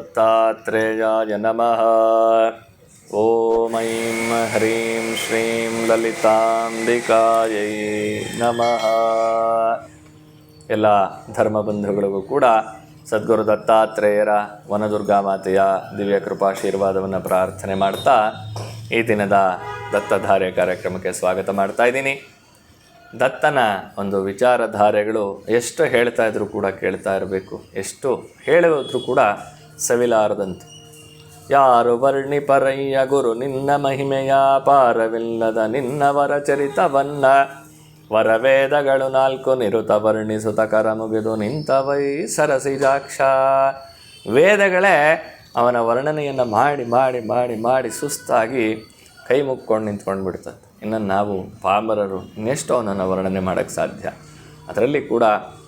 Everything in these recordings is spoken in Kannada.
ಸದ್ಗುರುದತ್ತಾತ್ರೇಯಾಯ ನಮಃ. ಓಂ ಐಂ ಹ್ರೀಂ ಶ್ರೀಂ ಲಲಿತಾಂಬಿಕಾಯೈ ನಮಃ. ಎಲ್ಲ ಧರ್ಮಬಂಧುಗಳಿಗೂ ಕೂಡ ಸದ್ಗುರು ದತ್ತಾತ್ರೇಯರ ವನದುರ್ಗಾ ಮಾತೆಯ ದಿವ್ಯ ಕೃಪಾಶೀರ್ವಾದವನ್ನು ಪ್ರಾರ್ಥನೆ ಮಾಡ್ತಾ ಈ ದಿನದ ದತ್ತಧಾರೆ ಕಾರ್ಯಕ್ರಮಕ್ಕೆ ಸ್ವಾಗತ ಮಾಡ್ತಾ ಇದ್ದೀನಿ. ದತ್ತನ ಒಂದು ವಿಚಾರಧಾರೆಗಳು ಎಷ್ಟು ಹೇಳ್ತಾ ಇದ್ರೂ ಕೂಡ ಕೇಳ್ತಾ ಇರಬೇಕು. ಎಷ್ಟು ಹೇಳಿದ್ರು ಕೂಡ ಸವಿಲಾರದಂತೆ. ಯಾರು ವರ್ಣಿಪರಯ್ಯ ಗುರು ನಿನ್ನ ಮಹಿಮೆಯ ಪಾರವಿಲ್ಲದ ನಿನ್ನವರ ಚರಿತವನ್ನ. ವರವೇದಗಳು ನಾಲ್ಕು ನಿರುತ ವರ್ಣಿಸುತ ಕರ ಮುಗಿದು ನಿಂತವೈ ಸರಸಿಜಾಕ್ಷ ವೇದಗಳೇ ಅವನ ವರ್ಣನೆಯನ್ನು ಮಾಡಿ ಮಾಡಿ ಮಾಡಿ ಮಾಡಿ ಸುಸ್ತಾಗಿ ಕೈ ಮುಕ್ಕೊಂಡು ನಿಂತ್ಕೊಂಡು ಬಿಡ್ತದೆ ಇನ್ನು ನಾವು ಪಾಮರರು ಇನ್ನೆಷ್ಟೋ ಅವನನ್ನು ವರ್ಣನೆ ಮಾಡೋಕ್ಕೆ ಸಾಧ್ಯ. ಅದರಲ್ಲಿ ಕೂಡ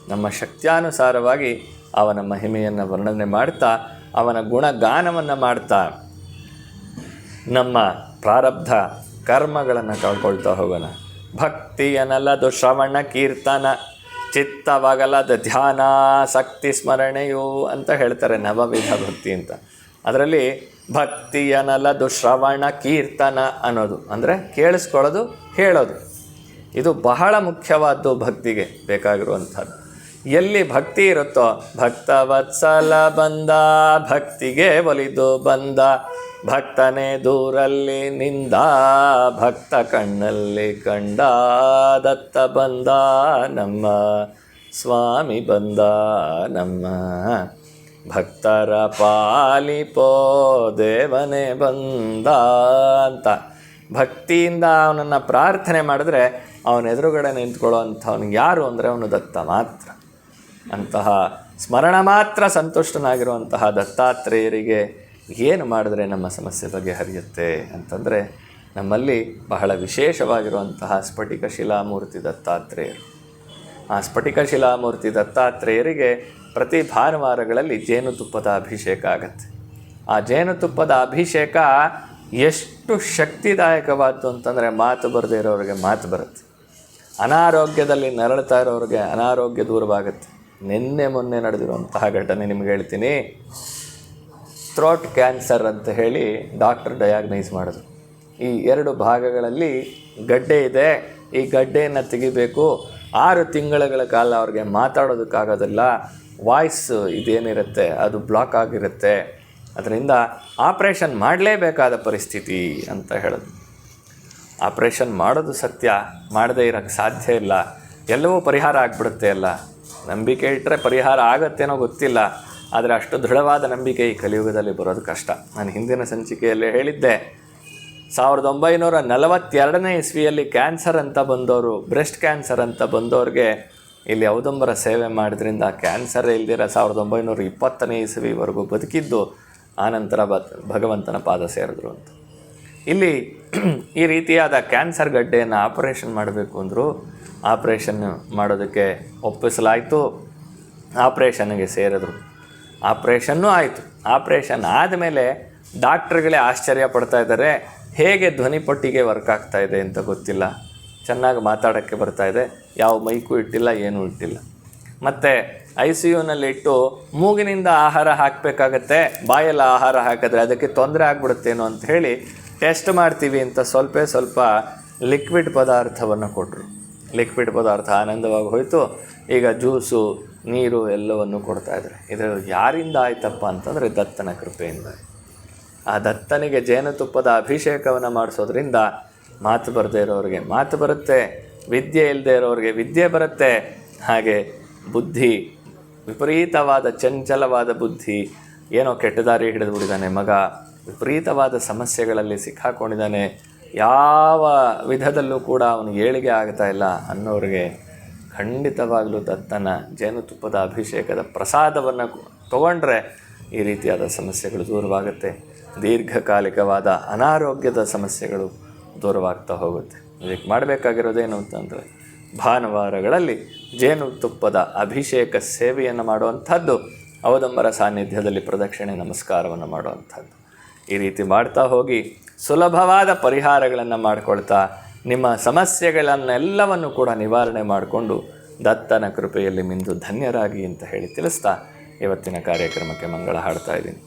ನಮ್ಮ ಶಕ್ತ್ಯಾನುಸಾರವಾಗಿ ಅವನ ಮಹಿಮೆಯನ್ನು ವರ್ಣನೆ ಮಾಡ್ತಾ ಅವನ ಗುಣಗಾನವನ್ನು ಮಾಡ್ತಾ ನಮ್ಮ ಪ್ರಾರಬ್ಧ ಕರ್ಮಗಳನ್ನು ಕಳ್ಕೊಳ್ತಾ ಹೋಗೋಣ. ಭಕ್ತಿಯನಲ್ಲದು ಶ್ರವಣ ಕೀರ್ತನ, ಚಿತ್ತವಾಗಲದ ಧ್ಯಾನ, ಶಕ್ತಿ ಸ್ಮರಣೆಯು ಅಂತ ಹೇಳ್ತಾರೆ ನವವಿಧ ಭಕ್ತಿ ಅಂತ. ಅದರಲ್ಲಿ ಭಕ್ತಿಯನಲ್ಲದು ಶ್ರವಣ ಕೀರ್ತನ ಅನ್ನೋದು, ಅಂದರೆ ಕೇಳಿಸ್ಕೊಳ್ಳೋದು, ಹೇಳೋದು. ಇದು ಬಹಳ ಮುಖ್ಯವಾದ್ದು ಭಕ್ತಿಗೆ ಬೇಕಾಗಿರುವಂಥದ್ದು. ಎಲ್ಲಿ ಭಕ್ತಿ ಇರುತ್ತೋ, ಭಕ್ತವತ್ಸಲ ಬಂದ, ಭಕ್ತಿಗೆ ಒಲಿದು ಬಂದ. ಭಕ್ತನೇ ದೂರಲ್ಲಿ ನಿಂದ, ಭಕ್ತ ಕಣ್ಣಲ್ಲಿ ಕಂಡ, ದತ್ತ ಬಂದ ನಮ್ಮ ಸ್ವಾಮಿ ಬಂದ ನಮ್ಮ. ಭಕ್ತರ ಪಾಲಿಪೋ ದೇವನೇ ಬಂದ ಅಂತ. ಭಕ್ತಿಯಿಂದ ಅವನನ್ನು ಪ್ರಾರ್ಥನೆ ಮಾಡಿದ್ರೆ ಅವನ ಎದುರುಗಡೆ ನಿಂತ್ಕೊಳ್ಳೋ ಅಂಥವ್ನಿಗೆ ಯಾರು ಅಂದರೆ ಅವನು ದತ್ತ ಮಾತ್ರ. ಅಂತಹ ಸ್ಮರಣ ಮಾತ್ರ ಸಂತುಷ್ಟನಾಗಿರುವಂತಹ ದತ್ತಾತ್ರೇಯರಿಗೆ ಏನು ಮಾಡಿದ್ರೆ ನಮ್ಮ ಸಮಸ್ಯೆ ಬಗೆಹರಿಯುತ್ತೆ ಅಂತಂದರೆ ನಮ್ಮಲ್ಲಿ ಬಹಳ ವಿಶೇಷವಾಗಿರುವಂತಹ ಸ್ಫಟಿಕ ಶಿಲಾಮೂರ್ತಿ ದತ್ತಾತ್ರೇಯರು. ಆ ಸ್ಫಟಿಕ ಶಿಲಾಮೂರ್ತಿ ದತ್ತಾತ್ರೇಯರಿಗೆ ಪ್ರತಿ ಭಾನುವಾರಗಳಲ್ಲಿ ಜೇನುತುಪ್ಪದ ಅಭಿಷೇಕ ಆಗತ್ತೆ. ಆ ಜೇನುತುಪ್ಪದ ಅಭಿಷೇಕ ಎಷ್ಟು ಶಕ್ತಿದಾಯಕವಾದ್ದು ಅಂತಂದರೆ ಮಾತು ಬರದೇ ಇರೋರಿಗೆ ಮಾತು ಬರುತ್ತೆ. ಅನಾರೋಗ್ಯದಲ್ಲಿ ನರಳ್ತಾ ಇರೋರಿಗೆ ಅನಾರೋಗ್ಯ ದೂರವಾಗುತ್ತೆ. ನಿನ್ನೆ ಮೊನ್ನೆ ನಡೆದಿರುವಂತಹ ಘಟನೆ ನಿಮ್ಗೆ ಹೇಳ್ತೀನಿ. ಥ್ರೋಟ್ ಕ್ಯಾನ್ಸರ್ ಅಂತ ಹೇಳಿ ಡಾಕ್ಟರ್ ಡಯಾಗ್ನೈಸ್ ಮಾಡಿದ್ರು. ಈ ಎರಡು ಭಾಗಗಳಲ್ಲಿ ಗಡ್ಡೆ ಇದೆ. ಈ ಗಡ್ಡೆಯನ್ನು ತೆಗಿಬೇಕು. ಆರು ತಿಂಗಳುಗಳ ಕಾಲ ಅವ್ರಿಗೆ ಮಾತಾಡೋದಕ್ಕಾಗೋದಿಲ್ಲ. ವಾಯ್ಸ್ ಇದೇನಿರುತ್ತೆ? ಅದು ಬ್ಲಾಕ್ ಆಗಿರುತ್ತೆ. ಅದರಿಂದ ಆಪ್ರೇಷನ್ ಮಾಡಲೇಬೇಕಾದ ಪರಿಸ್ಥಿತಿ ಅಂತ ಹೇಳೋದು. ಆಪ್ರೇಷನ್ ಮಾಡೋದು ಸತ್ಯ. ಮಾಡದೇ ಇರೋಕ್ಕೆ ಸಾಧ್ಯ ಇಲ್ಲ. ಎಲ್ಲವೂ ಪರಿಹಾರ ಆಗಿಬಿಡುತ್ತೆ ಅಲ್ಲ. ನಂಬಿಕೆ ಇಟ್ಟರೆ ಪರಿಹಾರ ಆಗತ್ತೇನೋ ಗೊತ್ತಿಲ್ಲ. ಆದರೆ ಅಷ್ಟು ದೃಢವಾದ ನಂಬಿಕೆ ಈ ಕಲಿಯುಗದಲ್ಲಿ ಬರೋದು ಕಷ್ಟ. ನಾನು ಹಿಂದಿನ ಸಂಚಿಕೆಯಲ್ಲಿ ಹೇಳಿದ್ದೆ, ಸಾವಿರದ ಒಂಬೈನೂರ ನಲವತ್ತೆರಡನೇ ಇಸ್ವಿಯಲ್ಲಿ ಕ್ಯಾನ್ಸರ್ ಅಂತ ಬಂದವರು ಬ್ರೆಸ್ಟ್ ಕ್ಯಾನ್ಸರ್ ಅಂತ ಬಂದವ್ರಿಗೆ ಇಲ್ಲಿ ಔದಂಬರ ಸೇವೆ ಮಾಡಿದ್ರಿಂದ ಕ್ಯಾನ್ಸರ್ ಇಲ್ದಿರ ಸಾವಿರದ ಒಂಬೈನೂರ ಇಪ್ಪತ್ತನೇ ಇಸವಿವರೆಗೂ ಬದುಕಿದ್ದು ಆನಂತರ ಬ ಭಗವಂತನ ಪಾದ ಸೇರಿದ್ರು ಅಂತ. ಇಲ್ಲಿ ಈ ರೀತಿಯಾದ ಕ್ಯಾನ್ಸರ್ ಗಡ್ಡೆಯನ್ನು ಆಪರೇಷನ್ ಮಾಡಬೇಕು ಅಂದರು ಆಪ್ರೇಷನ್ ಮಾಡೋದಕ್ಕೆ ಒಪ್ಪಿಸಲಾಯಿತು, ಆಪ್ರೇಷನ್ಗೆ ಸೇರಿದ್ರು. ಆಪ್ರೇಷನ್ನು ಆಯಿತು. ಆಪ್ರೇಷನ್ ಆದಮೇಲೆ ಡಾಕ್ಟ್ರುಗಳೇ ಆಶ್ಚರ್ಯ ಪಡ್ತಾ ಇದ್ದಾರೆ, ಹೇಗೆ ಧ್ವನಿಪಟ್ಟಿಗೆ ವರ್ಕ್ ಆಗ್ತಾ ಇದೆ ಅಂತ ಗೊತ್ತಿಲ್ಲ. ಚೆನ್ನಾಗಿ ಮಾತಾಡೋಕ್ಕೆ ಬರ್ತಾ ಇದೆ, ಯಾವ ಮೈಕು ಇಟ್ಟಿಲ್ಲ, ಏನೂ ಇಟ್ಟಿಲ್ಲ. ಮತ್ತು ಐ ಸಿ ಯುನಲ್ಲಿ ಇಟ್ಟು ಮೂಗಿನಿಂದ ಆಹಾರ ಹಾಕಬೇಕಾಗತ್ತೆ, ಬಾಯಲ್ಲಿ ಆಹಾರ ಹಾಕಿದ್ರೆ ಅದಕ್ಕೆ ತೊಂದರೆ ಆಗ್ಬಿಡುತ್ತೇನೋ ಅಂತ ಹೇಳಿ ಟೆಸ್ಟ್ ಮಾಡ್ತೀವಿ ಅಂತ ಸ್ವಲ್ಪ ಸ್ವಲ್ಪ ಲಿಕ್ವಿಡ್ ಪದಾರ್ಥವನ್ನು ಕೊಟ್ಟರು ಲಿಕ್ವಿಡ್ ಪದಾರ್ಥ ಆನಂದವಾಗಿ ಹೋಯಿತು. ಈಗ ಜ್ಯೂಸು, ನೀರು ಎಲ್ಲವನ್ನು ಕೊಡ್ತಾ ಇದ್ದಾರೆ. ಇದು ಯಾರಿಂದ ಆಯ್ತಪ್ಪ ಅಂತಂದರೆ ದತ್ತನ ಕೃಪೆಯಿಂದ. ಆ ದತ್ತನಿಗೆ ಜೇನುತುಪ್ಪದ ಅಭಿಷೇಕವನ್ನು ಮಾಡಿಸೋದ್ರಿಂದ ಮಾತು ಬರದೇ ಇರೋರಿಗೆ ಮಾತು ಬರುತ್ತೆ, ವಿದ್ಯೆ ಇಲ್ಲದೆ ಇರೋರಿಗೆ ವಿದ್ಯೆ ಬರುತ್ತೆ. ಹಾಗೆ ಬುದ್ಧಿ, ವಿಪರೀತವಾದ ಚಂಚಲವಾದ ಬುದ್ಧಿ, ಏನೋ ಕೆಟ್ಟ ದಾರಿ ಹಿಡಿದು ಬಿಡಿದಾನೆ ಮಗ, ವಿಪರೀತವಾದ ಸಮಸ್ಯೆಗಳಲ್ಲಿ ಸಿಕ್ಕಾಕೊಂಡಿದ್ದಾನೆ. ಯಾವ ವಿಧದಲ್ಲೂ ಕೂಡ ಅವನಿಗೆ ಏಳಿಗೆ ಆಗ್ತಾ ಇಲ್ಲ ಅನ್ನೋರಿಗೆ ಖಂಡಿತವಾಗಲೂ ದತ್ತನ ಜೇನುತುಪ್ಪದ ಅಭಿಷೇಕದ ಪ್ರಸಾದವನ್ನು ತಗೊಂಡ್ರೆ ಈ ರೀತಿಯಾದ ಸಮಸ್ಯೆಗಳು ದೂರವಾಗುತ್ತೆ. ದೀರ್ಘಕಾಲಿಕವಾದ ಅನಾರೋಗ್ಯದ ಸಮಸ್ಯೆಗಳು ದೂರವಾಗ್ತಾ ಹೋಗುತ್ತೆ. ಇದಕ್ಕೆ ಮಾಡಬೇಕಾಗಿರೋದೇನು ಅಂತಂದರೆ, ಭಾನುವಾರಗಳಲ್ಲಿ ಜೇನುತುಪ್ಪದ ಅಭಿಷೇಕ ಸೇವೆಯನ್ನು ಮಾಡುವಂಥದ್ದು, ಅವದಂಬರ ಸಾನ್ನಿಧ್ಯದಲ್ಲಿ ಪ್ರದಕ್ಷಿಣೆ ನಮಸ್ಕಾರವನ್ನು ಮಾಡುವಂಥದ್ದು. ಈ ರೀತಿ ಮಾಡ್ತಾ ಹೋಗಿ ಸುಲಭವಾದ ಪರಿಹಾರಗಳನ್ನು ಮಾಡಿಕೊಳ್ತಾ, ನಿಮ್ಮ ಸಮಸ್ಯೆಗಳನ್ನೆಲ್ಲವನ್ನು ಕೂಡ ನಿವಾರಣೆ ಮಾಡಿಕೊಂಡು ದತ್ತನ ಕೃಪೆಯಲ್ಲಿ ಮಿಂದು ಧನ್ಯರಾಗಿ ಅಂತ ಹೇಳಿ ತಿಳಿಸ್ತಾ ಇವತ್ತಿನ ಕಾರ್ಯಕ್ರಮಕ್ಕೆ ಮಂಗಳ ಹಾಡ್ತಾ ಇದ್ದೀನಿ.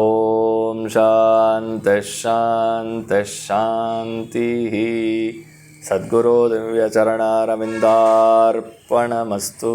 ಓಂ ಶಾಂತ ಶಾಂತ ಶಾಂತಿ. ಸದ್ಗುರು ದಿವ್ಯಚರಣಾರವಿಂದಾರ್ಪಣಮಸ್ತು